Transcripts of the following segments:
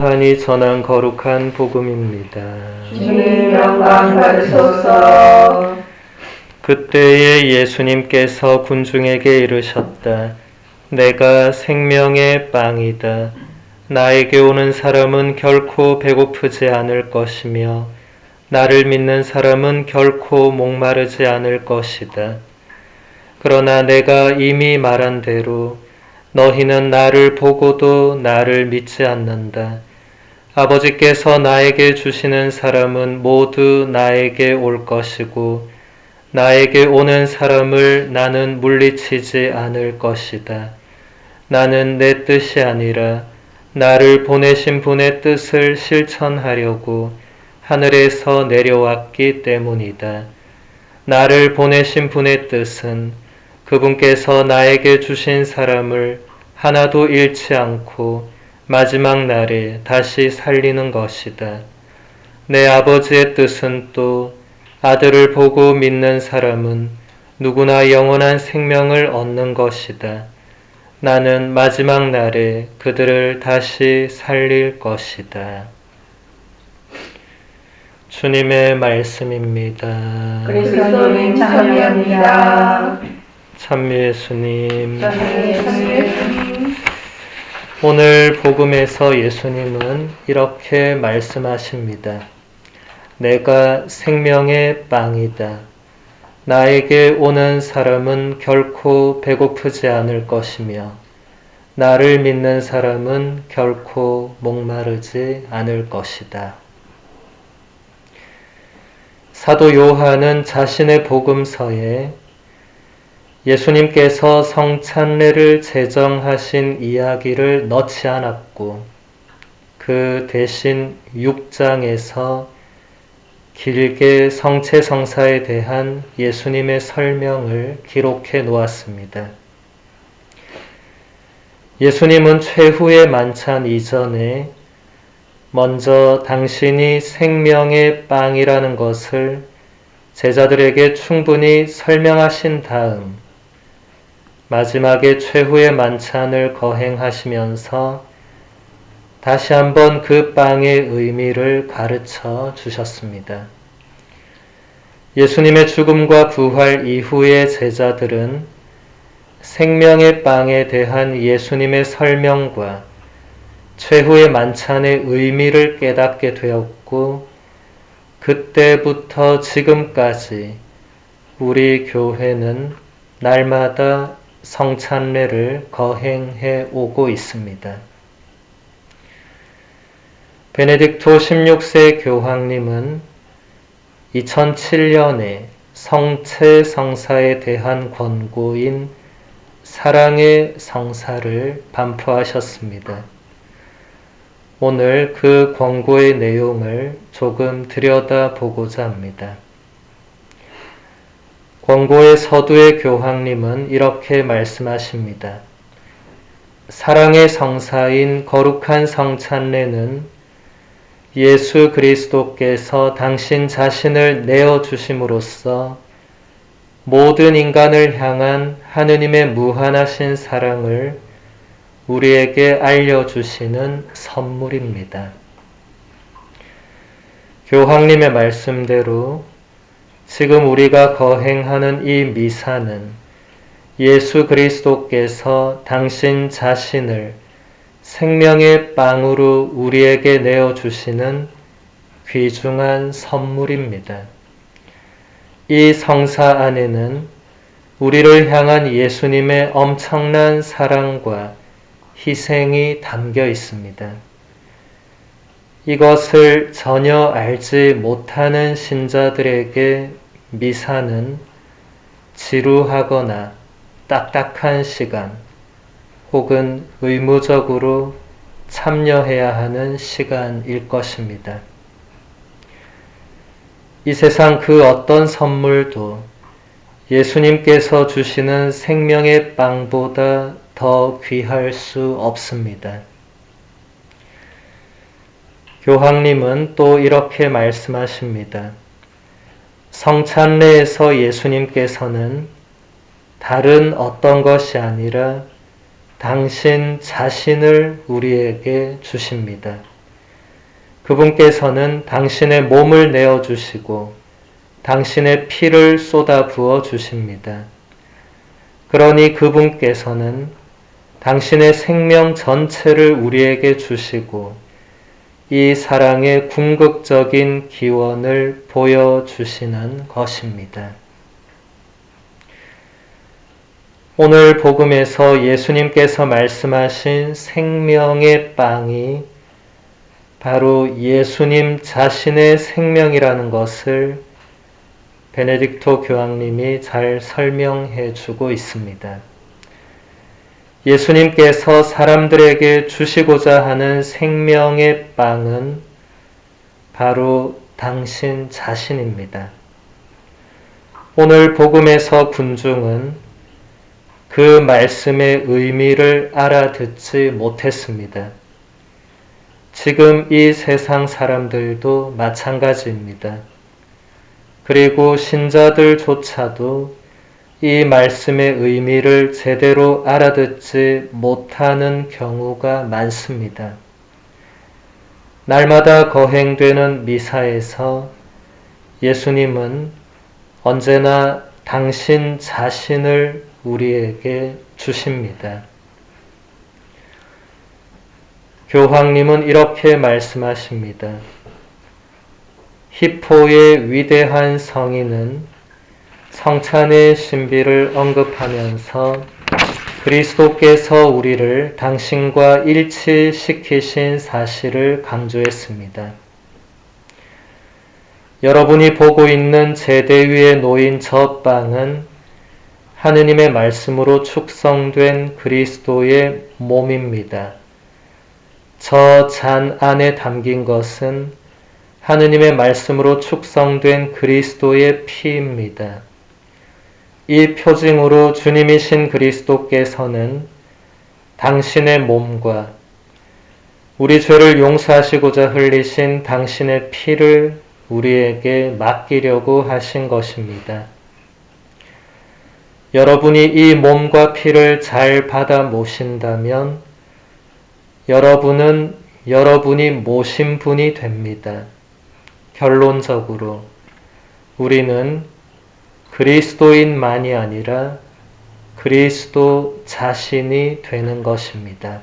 한이 전한 거룩한 복음입니다. 주님 영광 받으소서. 그때에 예수님께서 군중에게 이르셨다. 내가 생명의 빵이다. 나에게 오는 사람은 결코 배고프지 않을 것이며 나를 믿는 사람은 결코 목마르지 않을 것이다. 그러나 내가 이미 말한 대로 너희는 나를 보고도 나를 믿지 않는다. 아버지께서 나에게 주시는 사람은 모두 나에게 올 것이고 나에게 오는 사람을 나는 물리치지 않을 것이다. 나는 내 뜻이 아니라 나를 보내신 분의 뜻을 실천하려고 하늘에서 내려왔기 때문이다. 나를 보내신 분의 뜻은 그분께서 나에게 주신 사람을 하나도 잃지 않고 마지막 날에 다시 살리는 것이다. 내 아버지의 뜻은 또 아들을 보고 믿는 사람은 누구나 영원한 생명을 얻는 것이다. 나는 마지막 날에 그들을 다시 살릴 것이다. 주님의 말씀입니다. 그리스도님 참여합니다. 참미 예수님. 예수님. 오늘 복음에서 예수님은 이렇게 말씀하십니다. 내가 생명의 빵이다. 나에게 오는 사람은 결코 배고프지 않을 것이며 나를 믿는 사람은 결코 목마르지 않을 것이다. 사도 요한은 자신의 복음서에 예수님께서 성찬례를 제정하신 이야기를 넣지 않았고 그 대신 6장에서 길게 성체성사에 대한 예수님의 설명을 기록해 놓았습니다. 예수님은 최후의 만찬 이전에 먼저 당신이 생명의 빵이라는 것을 제자들에게 충분히 설명하신 다음 마지막에 최후의 만찬을 거행하시면서 다시 한번 그 빵의 의미를 가르쳐 주셨습니다. 예수님의 죽음과 부활 이후의 제자들은 생명의 빵에 대한 예수님의 설명과 최후의 만찬의 의미를 깨닫게 되었고, 그때부터 지금까지 우리 교회는 날마다 성찬례를 거행해 오고 있습니다. 베네딕토 16세 교황님은 2007년에 성체 성사에 대한 권고인 사랑의 성사를 반포하셨습니다. 오늘 그 권고의 내용을 조금 들여다보고자 합니다. 권고의 서두의 교황님은 이렇게 말씀하십니다. 사랑의 성사인 거룩한 성찬례는 예수 그리스도께서 당신 자신을 내어 주심으로써 모든 인간을 향한 하느님의 무한하신 사랑을 우리에게 알려주시는 선물입니다. 교황님의 말씀대로 지금 우리가 거행하는 이 미사는 예수 그리스도께서 당신 자신을 생명의 빵으로 우리에게 내어주시는 귀중한 선물입니다. 이 성사 안에는 우리를 향한 예수님의 엄청난 사랑과 희생이 담겨 있습니다. 이것을 전혀 알지 못하는 신자들에게 미사는 지루하거나 딱딱한 시간 혹은 의무적으로 참여해야 하는 시간일 것입니다. 이 세상 그 어떤 선물도 예수님께서 주시는 생명의 빵보다 더 귀할 수 없습니다. 교황님은 또 이렇게 말씀하십니다. 성찬례에서 예수님께서는 다른 어떤 것이 아니라 당신 자신을 우리에게 주십니다. 그분께서는 당신의 몸을 내어 주시고 당신의 피를 쏟아 부어 주십니다. 그러니 그분께서는 당신의 생명 전체를 우리에게 주시고 이 사랑의 궁극적인 기원을 보여주시는 것입니다. 오늘 복음에서 예수님께서 말씀하신 생명의 빵이 바로 예수님 자신의 생명이라는 것을 베네딕토 교황님이 잘 설명해 주고 있습니다. 예수님께서 사람들에게 주시고자 하는 생명의 빵은 바로 당신 자신입니다. 오늘 복음에서 군중은 그 말씀의 의미를 알아듣지 못했습니다. 지금 이 세상 사람들도 마찬가지입니다. 그리고 신자들조차도 이 말씀의 의미를 제대로 알아듣지 못하는 경우가 많습니다. 날마다 거행되는 미사에서 예수님은 언제나 당신 자신을 우리에게 주십니다. 교황님은 이렇게 말씀하십니다. 히포의 위대한 성인은 성찬의 신비를 언급하면서 그리스도께서 우리를 당신과 일치시키신 사실을 강조했습니다. 여러분이 보고 있는 제대 위에 놓인 저 빵은 하느님의 말씀으로 축성된 그리스도의 몸입니다. 저 잔 안에 담긴 것은 하느님의 말씀으로 축성된 그리스도의 피입니다. 이 표징으로 주님이신 그리스도께서는 당신의 몸과 우리 죄를 용서하시고자 흘리신 당신의 피를 우리에게 맡기려고 하신 것입니다. 여러분이 이 몸과 피를 잘 받아 모신다면 여러분은 여러분이 모신 분이 됩니다. 결론적으로 우리는 그리스도인만이 아니라 그리스도 자신이 되는 것입니다.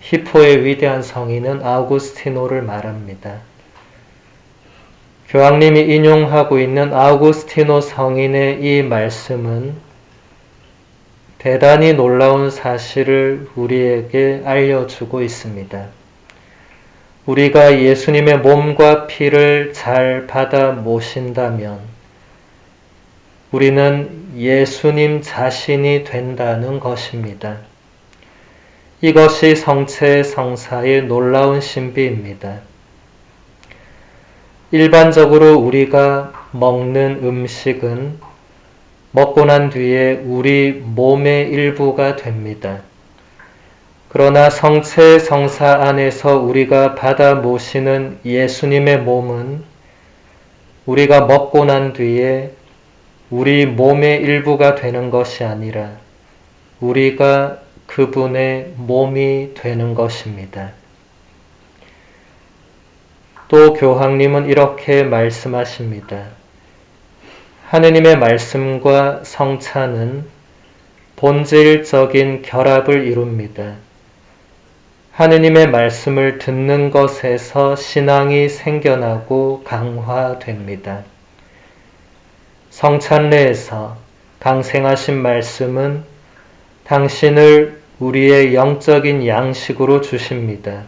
히포의 위대한 성인은 아우구스티노를 말합니다. 교황님이 인용하고 있는 아우구스티노 성인의 이 말씀은 대단히 놀라운 사실을 우리에게 알려주고 있습니다. 우리가 예수님의 몸과 피를 잘 받아 모신다면 우리는 예수님 자신이 된다는 것입니다. 이것이 성체 성사의 놀라운 신비입니다. 일반적으로 우리가 먹는 음식은 먹고 난 뒤에 우리 몸의 일부가 됩니다. 그러나 성체 성사 안에서 우리가 받아 모시는 예수님의 몸은 우리가 먹고 난 뒤에 우리 몸의 일부가 되는 것이 아니라 우리가 그분의 몸이 되는 것입니다. 또 교황님은 이렇게 말씀하십니다. 하느님의 말씀과 성찬은 본질적인 결합을 이룹니다. 하느님의 말씀을 듣는 것에서 신앙이 생겨나고 강화됩니다. 성찬례에서 강생하신 말씀은 당신을 우리의 영적인 양식으로 주십니다.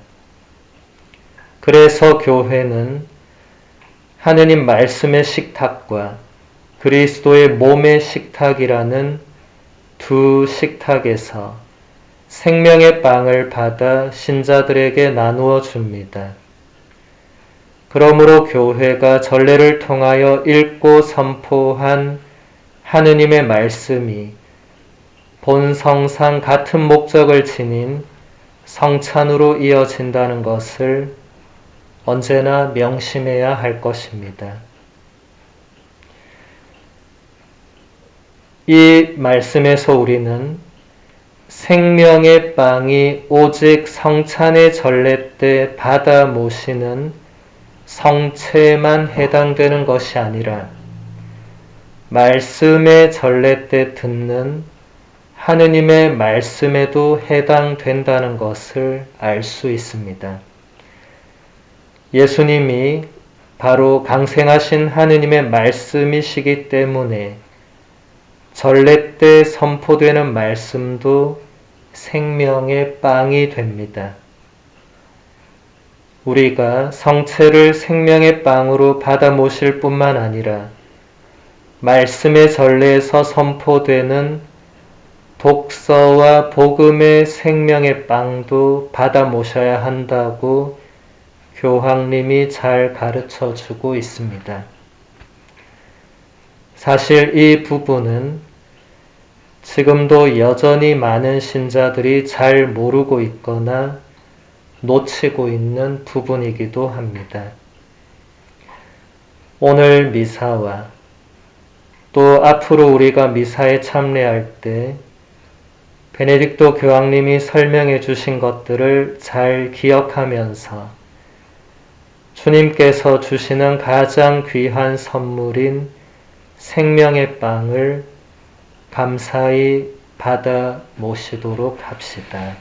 그래서 교회는 하느님 말씀의 식탁과 그리스도의 몸의 식탁이라는 두 식탁에서 생명의 빵을 받아 신자들에게 나누어 줍니다. 그러므로 교회가 전례를 통하여 읽고 선포한 하느님의 말씀이 본성상 같은 목적을 지닌 성찬으로 이어진다는 것을 언제나 명심해야 할 것입니다. 이 말씀에서 우리는 생명의 빵이 오직 성찬의 전례 때 받아 모시는 성체에만 해당되는 것이 아니라 말씀의 전례 때 듣는 하느님의 말씀에도 해당된다는 것을 알 수 있습니다. 예수님이 바로 강생하신 하느님의 말씀이시기 때문에 전례 때 선포되는 말씀도 생명의 빵이 됩니다. 우리가 성체를 생명의 빵으로 받아 모실 뿐만 아니라 말씀의 전례에서 선포되는 독서와 복음의 생명의 빵도 받아 모셔야 한다고 교황님이 잘 가르쳐 주고 있습니다. 사실 이 부분은 지금도 여전히 많은 신자들이 잘 모르고 있거나 놓치고 있는 부분이기도 합니다. 오늘 미사와 또 앞으로 우리가 미사에 참여할 때 베네딕토 교황님이 설명해 주신 것들을 잘 기억하면서 주님께서 주시는 가장 귀한 선물인 생명의 빵을 감사히 받아 모시도록 합시다.